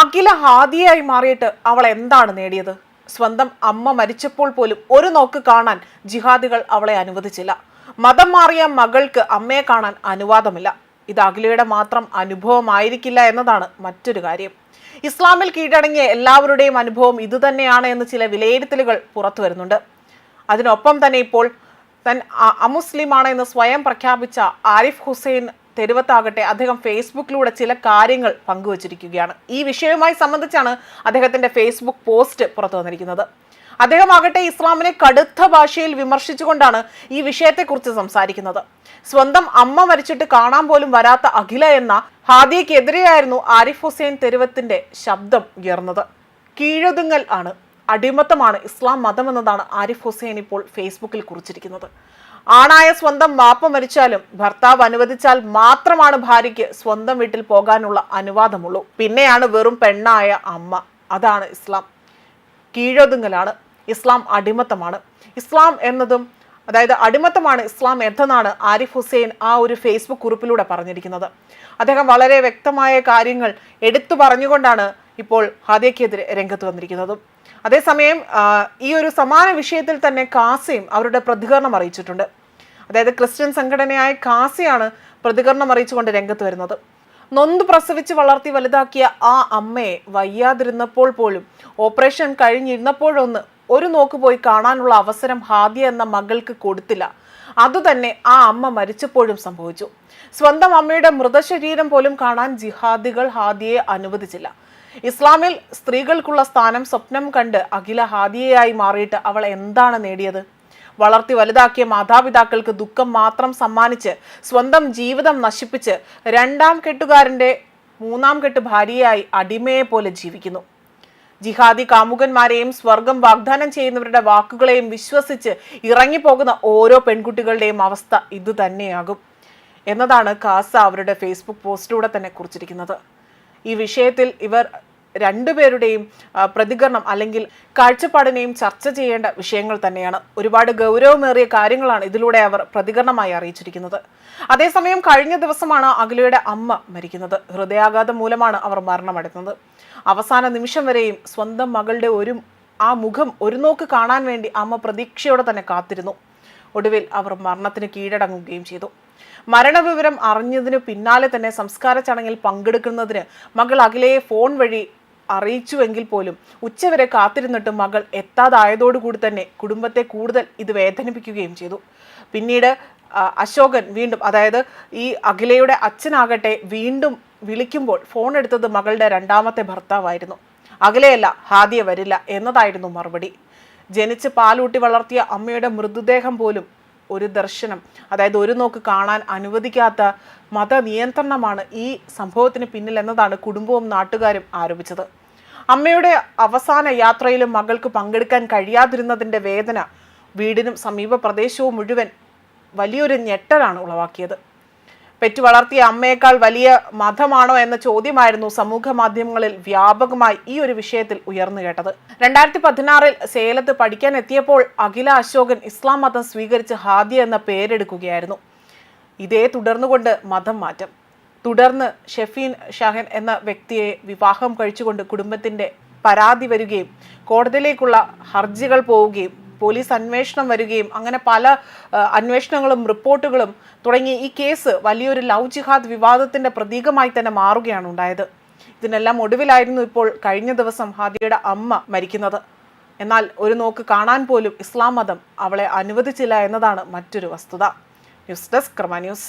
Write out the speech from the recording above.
അഖില ഹാദിയായി മാറിയിട്ട് അവൾ എന്താണ് നേടിയത്? സ്വന്തം അമ്മ മരിച്ചപ്പോൾ പോലും ഒരു നോക്ക് കാണാൻ ജിഹാദികൾ അവളെ അനുവദിച്ചില്ല. മതം മാറിയ മകൾക്ക് അമ്മയെ കാണാൻ അനുവാദമില്ല. ഇത് അഖിലയുടെ മാത്രം അനുഭവമായിരിക്കില്ല എന്നതാണ് മറ്റൊരു കാര്യം. ഇസ്ലാമിൽ കീഴടങ്ങിയ എല്ലാവരുടെയും അനുഭവം ഇതുതന്നെയാണ് എന്ന് ചില വിലയിരുത്തലുകൾ പുറത്തു വരുന്നുണ്ട്. അതിനൊപ്പം തന്നെ ഇപ്പോൾ തൻ അമുസ്ലിമാണ് എന്ന് സ്വയം പ്രഖ്യാപിച്ച ആരിഫ് ഹുസൈൻ തെരുവത്താകട്ടെ അദ്ദേഹം ഫേസ്ബുക്കിലൂടെ ചില കാര്യങ്ങൾ പങ്കുവച്ചിരിക്കുകയാണ്. ഈ വിഷയവുമായി സംബന്ധിച്ചാണ് അദ്ദേഹത്തിന്റെ ഫേസ്ബുക്ക് പോസ്റ്റ് പുറത്തു വന്നിരിക്കുന്നത്. അദ്ദേഹമാകട്ടെ ഇസ്ലാമിനെ കടുത്ത ഭാഷയിൽ വിമർശിച്ചുകൊണ്ടാണ് ഈ വിഷയത്തെക്കുറിച്ച് സംസാരിക്കുന്നത്. സ്വന്തം അമ്മ മരിച്ചിട്ട് കാണാൻ പോലും വരാത്ത അഖില എന്ന ഹാദിയക്കെതിരെയായിരുന്നു ആരിഫ് ഹുസൈൻ തെരുവത്തിന്റെ ശബ്ദം ഉയർന്നത്. കീഴൊതുങ്ങൽ ആണ് അടിമത്തമാണ് ഇസ്ലാം മതം എന്നതാണ് ആരിഫ് ഹുസൈൻ ഇപ്പോൾ ഫേസ്ബുക്കിൽ കുറിച്ചിരിക്കുന്നത്. ആണായ സ്വന്തം മാപ്പ മരിച്ചാലും ഭർത്താവ് അനുവദിച്ചാൽ മാത്രമാണ് ഭാര്യയ്ക്ക് സ്വന്തം വീട്ടിൽ പോകാനുള്ള അനുവാദമുള്ളൂ. പിന്നെയാണ് വെറും പെണ്ണായ അമ്മ. അതാണ് ഇസ്ലാം. കീഴൊതുങ്ങലാണ്. ഇസ്ലാം അടിമത്തമാണ്. ഇസ്ലാം എന്നതും അതായത് അടിമത്തമാണ് ഇസ്ലാം എന്തെന്നാണ് ആരിഫ് ഹുസൈൻ ആ ഒരു ഫേസ്ബുക്ക് കുറിപ്പിലൂടെ പറഞ്ഞിരിക്കുന്നത്. അദ്ദേഹം വളരെ വ്യക്തമായ കാര്യങ്ങൾ എടുത്തു പറഞ്ഞുകൊണ്ടാണ് ഇപ്പോൾ ഹാദിയക്കെതിരെ രംഗത്ത് വന്നിരിക്കുന്നതും. അതേസമയം ഈ ഒരു സമാന വിഷയത്തിൽ തന്നെ കാസിം അവരുടെ പ്രതികരണം അറിയിച്ചിട്ടുണ്ട്. അതായത് ക്രിസ്ത്യൻ സംഘടനയായ കാസിയാണ് പ്രതികരണം അറിയിച്ചുകൊണ്ട് രംഗത്ത് വരുന്നത്. നൊന്ത് പ്രസവിച്ച് വളർത്തി വലുതാക്കിയ ആ അമ്മയെ വയ്യാതിരുന്നപ്പോൾ പോലും ഓപ്പറേഷൻ കഴിഞ്ഞിരുന്നപ്പോഴൊന്ന് ഒരു നോക്ക് പോയി കാണാനുള്ള അവസരം ഹാദിയ എന്ന മകൾക്ക് കൊടുത്തില്ല. അതുതന്നെ ആ അമ്മ മരിച്ചപ്പോഴും സംഭവിച്ചു. സ്വന്തം അമ്മയുടെ മൃതശരീരം പോലും കാണാൻ ജിഹാദികൾ ഹാദിയെ അനുവദിച്ചില്ല. ഇസ്ലാമിൽ സ്ത്രീകൾക്കുള്ള സ്ഥാനം സ്വപ്നം കണ്ട് അഖില ഹാദിയയായി മാറിയിട്ട് അവൾ എന്താണ് നേടിയത്? വളർത്തി വലുതാക്കിയ മാതാപിതാക്കൾക്ക് ദുഃഖം മാത്രം സമ്മാനിച്ച് സ്വന്തം ജീവിതം നശിപ്പിച്ച് രണ്ടാം കെട്ടുകാരന്റെ മൂന്നാം കെട്ട് ഭാര്യയായി അടിമയെ പോലെ ജീവിക്കുന്നു. ജിഹാദി കാമുകന്മാരെയും സ്വർഗം വാഗ്ദാനം ചെയ്യുന്നവരുടെ വാക്കുകളെയും വിശ്വസിച്ച് ഇറങ്ങിപ്പോകുന്ന ഓരോ പെൺകുട്ടികളുടെയും അവസ്ഥ ഇതുതന്നെയാകും എന്നതാണ് കാസ അവരുടെ ഫേസ്ബുക്ക് പോസ്റ്റിലൂടെ തന്നെ കുറിച്ചിരിക്കുന്നത്. ഈ വിഷയത്തിൽ ഇവർ രണ്ടുപേരുടെയും പ്രതികരണം അല്ലെങ്കിൽ കാഴ്ചപ്പാടിനെയും ചർച്ച ചെയ്യേണ്ട വിഷയങ്ങൾ തന്നെയാണ്. ഒരുപാട് ഗൗരവമേറിയ കാര്യങ്ങളാണ് ഇതിലൂടെ അവർ പ്രതികരണമായി അറിയിച്ചിരിക്കുന്നത്. അതേസമയം കഴിഞ്ഞ ദിവസമാണ് അഖിലയുടെ അമ്മ മരിക്കുന്നത്. ഹൃദയാഘാതം മൂലമാണ് അവർ മരണമടയുന്നത് അവസാന നിമിഷം വരെയും സ്വന്തം മകളുടെ ഒരു ആ മുഖം ഒരു നോക്ക് കാണാൻ വേണ്ടി അമ്മ പ്രതീക്ഷയോടെ തന്നെ കാത്തിരുന്നു. ഒടുവിൽ അവർ മരണത്തിന് കീഴടങ്ങുകയും ചെയ്തു. മരണവിവരം അറിഞ്ഞതിനു പിന്നാലെ തന്നെ സംസ്കാര ചടങ്ങിൽ പങ്കെടുക്കുന്നതിന് മകൾ അഖിലയെ ഫോൺ വഴി അറിയിച്ചുവെങ്കിൽ പോലും ഉച്ചവരെ കാത്തിരുന്നിട്ട് മകൾ എത്താതായതോടുകൂടി തന്നെ കുടുംബത്തെ കൂടുതൽ ഇത് വേദനിപ്പിക്കുകയും ചെയ്തു. പിന്നീട് അശോകൻ വീണ്ടും അതായത് ഈ അഖിലയുടെ അച്ഛനാകട്ടെ വീണ്ടും വിളിക്കുമ്പോൾ ഫോൺ എടുത്തത് മകളുടെ രണ്ടാമത്തെ ഭർത്താവായിരുന്നു. അഖിലയല്ല ഹാദിയ വരില്ല എന്നതായിരുന്നു മറുപടി. ജനിച്ച് പാലൂട്ടി വളർത്തിയ അമ്മയുടെ മൃതദേഹം പോലും ഒരു ദർശനം അതായത് ഒരു നോക്ക് കാണാൻ അനുവദിക്കാത്ത മത നിയന്ത്രണമാണ് ഈ സംഭവത്തിന് പിന്നിൽ എന്നതാണ് കുടുംബവും നാട്ടുകാരും ആരോപിച്ചത്. അമ്മയുടെ അവസാന യാത്രയിലും മകൾക്ക് പങ്കെടുക്കാൻ കഴിയാതിരുന്നതിന്റെ വേദന വീടിനും സമീപ പ്രദേശവും മുഴുവൻ വലിയൊരു ഞെട്ടലാണ് ഉളവാക്കിയത്. പെറ്റു വളർത്തിയ അമ്മയേക്കാൾ വലിയ മതമാണോ എന്ന ചോദ്യമായിരുന്നു സമൂഹ മാധ്യമങ്ങളിൽ വ്യാപകമായി ഈ ഒരു വിഷയത്തിൽ ഉയർന്നു കേട്ടത്. രണ്ടായിരത്തി പതിനാറിൽ സേലത്ത് പഠിക്കാൻ എത്തിയപ്പോൾ അഖില അശോകൻ ഇസ്ലാം മതം സ്വീകരിച്ച് ഹാദിയ എന്ന പേരെടുക്കുകയായിരുന്നു. ഇതേ തുടർന്നുകൊണ്ട് മതം മാറ്റം. തുടർന്ന് ഷെഫീൻ ഷഹൻ എന്ന വ്യക്തിയെ വിവാഹം കഴിച്ചുകൊണ്ട് കുടുംബത്തിന്റെ പരാതി വരികയും കോടതിയിലേക്കുള്ള ഹർജികൾ പോവുകയും പോലീസ് അന്വേഷണം വരികയും അങ്ങനെ പല അന്വേഷണങ്ങളും റിപ്പോർട്ടുകളും തുടങ്ങി ഈ കേസ് വലിയൊരു ലവ് ജിഹാദ് വിവാദത്തിന്റെ പ്രതീകമായി തന്നെ മാറുകയാണ് ഉണ്ടായത്. ഇതിനെല്ലാം ഒടുവിലായിരുന്നു ഇപ്പോൾ കഴിഞ്ഞ ദിവസം ഹാദിയുടെ അമ്മ മരിക്കുന്നത്. എന്നാൽ ഒരു നോക്ക് കാണാൻ പോലും ഇസ്ലാം മതം അവളെ അനുവദിച്ചില്ല എന്നതാണ് മറ്റൊരു വസ്തുത. ന്യൂസ് ഡെസ്ക് ക്രമ ന്യൂസ്.